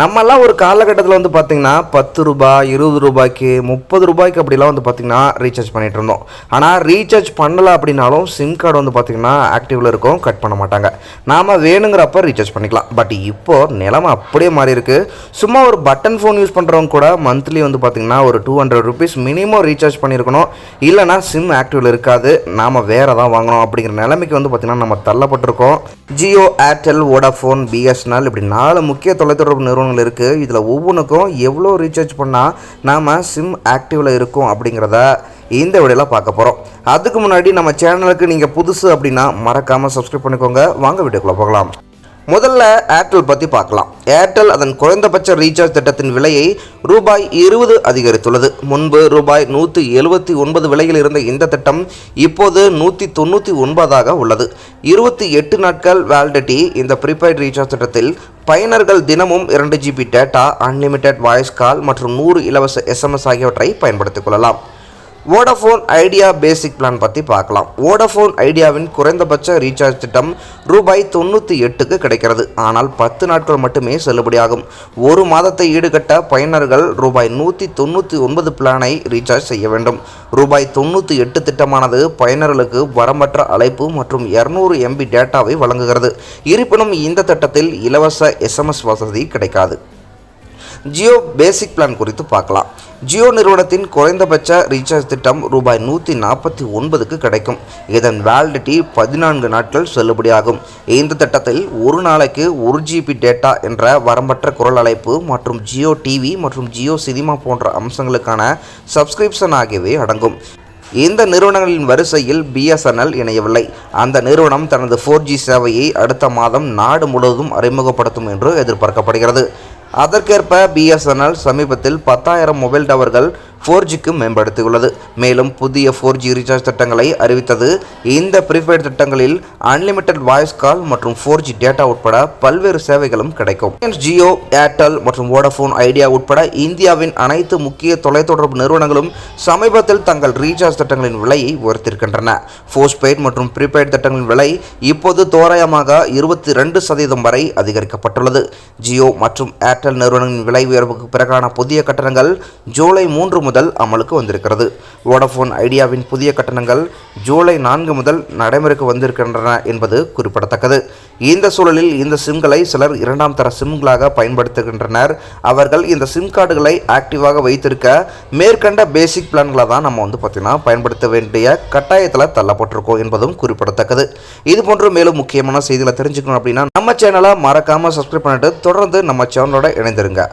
நம்மெல்லாம் ஒரு காலகட்டத்தில் வந்து பார்த்திங்கன்னா பத்து ரூபாய் இருபது ரூபாய்க்கு முப்பது ரூபாய்க்கு அப்படிலாம் வந்து பார்த்திங்கன்னா ரீசார்ஜ் பண்ணிகிட்டு இருந்தோம். ஆனால் ரீசார்ஜ் பண்ணலை அப்படின்னாலும் சிம் கார்டு வந்து பார்த்திங்கன்னா ஆக்டிவில் இருக்கும் கட் பண்ண மாட்டாங்க. நாம் வேணுங்கிறப்ப ரீசார்ஜ் பண்ணிக்கலாம். பட் இப்போது நிலமை அப்படியே மாறி இருக்குது சும்மா ஒரு பட்டன் ஃபோன் யூஸ் பண்ணுறவங்க கூட மந்த்லி வந்து பார்த்திங்கன்னா ஒரு two hundred rupees minimum recharge பண்ணியிருக்கணும் இல்லைனா சிம் ஆக்டிவில் இருக்காது. நாம் வேறு தான் வாங்கணும் அப்படிங்கிற நிலைமைக்கு வந்து பார்த்திங்கன்னா நம்ம தள்ளப்பட்டிருக்கோம். ஜியோ ஏர்டெல் வோடாஃபோன் பிஎஸ்என்எல் இப்படி நாலு முக்கிய தொலைத்தொடர்பு நிறுவனம் நிறுவனங்கள் இருக்குது இதில் ஒவ்வொன்றுக்கும் எவ்வளோ ரீசார்ஜ் பண்ணால் நாம் சிம் ஆக்டிவில் இருக்கும் அப்படிங்கிறத இந்த வீடியோவில் பார்க்க போகிறோம் அதுக்கு முன்னாடி நம்ம சேனலுக்கு நீங்கள் புதுசு அப்படின்னா மறக்காமல் சப்ஸ்கிரைப் பண்ணிக்கோங்க. வாங்க வீடியோக்குள்ளே போகலாம். முதல்ல ஏர்டெல் பற்றி பார்க்கலாம். ஏர்டெல் அதன் குறைந்தபட்ச ரீசார்ஜ் திட்டத்தின் விலையை ரூபாய் இருபது அதிகரித்துள்ளது. முன்பு ரூபாய் நூற்றி எழுபத்தி ஒன்பது விலையில் இருந்த இந்த திட்டம் இப்போது நூற்றி தொண்ணூற்றி ஒன்பதாக உள்ளது. இருபத்தி எட்டு நாட்கள் வேலிடிட்டி இந்த ப்ரீபெய்ட் ரீசார்ஜ் திட்டத்தில் பயனர்கள் தினமும் இரண்டு GB data unlimited voice call மற்றும் நூறு இலவச எஸ்எம்எஸ் ஆகியவற்றை பயன்படுத்திக் கொள்ளலாம். வோடஃபோன் ஐடியா பேசிக் பிளான் பற்றி பார்க்கலாம். வோடஃபோன் ஐடியாவின் குறைந்தபட்ச ரீசார்ஜ் திட்டம் ரூபாய் தொண்ணூற்றி எட்டுக்கு கிடைக்கிறது. ஆனால் பத்து நாட்கள் மட்டுமே செல்லுபடியாகும். ஒரு மாதத்தை ஈடுகட்ட பயனர்கள் ரூபாய் நூற்றி தொண்ணூற்றி ஒன்பது பிளானை ரீசார்ஜ் செய்ய வேண்டும். ரூபாய் தொண்ணூற்றி எட்டு திட்டமானது பயனர்களுக்கு வரம்பற்ற அழைப்பு மற்றும் இரநூறு எம்பி டேட்டாவை வழங்குகிறது. இருப்பினும் இந்த திட்டத்தில் இலவச எஸ்எம்எஸ் வசதி கிடைக்காது. ஜியோ பேசிக் பிளான் குறித்து பார்க்கலாம். ஜியோ நிறுவனத்தின் குறைந்தபட்ச ரீசார்ஜ் திட்டம் ரூபாய் நூற்றி நாற்பத்தி ஒன்பதுக்கு கிடைக்கும். இதன் வேலிடிட்டி பதினான்கு நாட்கள் செல்லுபடியாகும். இந்த திட்டத்தில் ஒரு நாளைக்கு ஒரு ஜிபி டேட்டா என்ற வரம்பற்ற குரல் அழைப்பு மற்றும் ஜியோ டிவி மற்றும் ஜியோ சினிமா போன்ற அம்சங்களுக்கான சப்ஸ்கிரிப்ஷன் ஆகியவை அடங்கும். இந்த நிறுவனங்களின் வரிசையில் பிஎஸ்என்எல் இணையவில்லை. அந்த நிறுவனம் தனது ஃபோர் ஜி சேவையை அடுத்த மாதம் நாடு முழுவதும் அறிமுகப்படுத்தும் என்று எதிர்பார்க்கப்படுகிறது. அதற்கேற்ப பிஎஸ்என்எல் சமீபத்தில் பத்தாயிரம் மொபைல் டவர்கள் ஃபோர் ஜிக்கு மேம்படுத்தியுள்ளது. மேலும் புதிய ஃபோர் ஜி ரீசார்ஜ் திட்டங்களை அறிவித்தது. இந்த ப்ரீபெய்ட் திட்டங்களில் அன்லிமிட்டெட் வாய்ஸ் கால் மற்றும் ஃபோர் ஜி டேட்டா உட்பட பல்வேறு சேவைகளும் கிடைக்கும். ஜியோ ஏர்டெல் மற்றும் வோடஃபோன் ஐடியா உட்பட இந்தியாவின் அனைத்து முக்கிய தொலைத்தொடர்பு நிறுவனங்களும் சமீபத்தில் தங்கள் ரீசார்ஜ் திட்டங்களின் விலையை உயர்த்திருக்கின்றன போஸ்ட்பெய்ட் மற்றும் ப்ரீபெய்ட் திட்டங்களின் விலை இப்போது தோராயமாக இருபத்தி ரெண்டு சதவீதம் வரை அதிகரிக்கப்பட்டுள்ளது. ஜியோ மற்றும் ஏர்டெல் நிறுவனங்களின் விலை உயர்வுக்கு பிறகான புதிய கட்டணங்கள் ஜூலை மூன்று முதல் அமலுக்கு வந்திருக்கிறது. வோடஃபோன் ஐடியாவின் புதிய கட்டணங்கள் ஜூலை நான்கு முதல் நடைமுறைக்கு வந்திருக்கின்றன என்பது குறிப்பிடத்தக்கது. இந்த சூழலில் இந்த சிம்களை சிலர் இரண்டாம் தர சிம்களாக பயன்படுத்துகின்றனர். அவர்கள் இந்த சிம் கார்டுகளை ஆக்டிவாக வைத்திருக்க மேற்கண்ட பேசிக் பிளான்களை தான் நம்ம வந்து பார்த்திங்கன்னா பயன்படுத்த வேண்டிய கட்டாயத்தில் தள்ளப்பட்டிருக்கோம் என்பதும் குறிப்பிடத்தக்கது. இது போன்று மேலும் முக்கியமான செய்திகளை தெரிஞ்சுக்கணும் அப்படின்னா நம்ம சேனலை மறக்காமல் சப்ஸ்கிரைப் பண்ணிட்டு தொடர்ந்து நம்ம சேனலோட இணைந்திருங்க.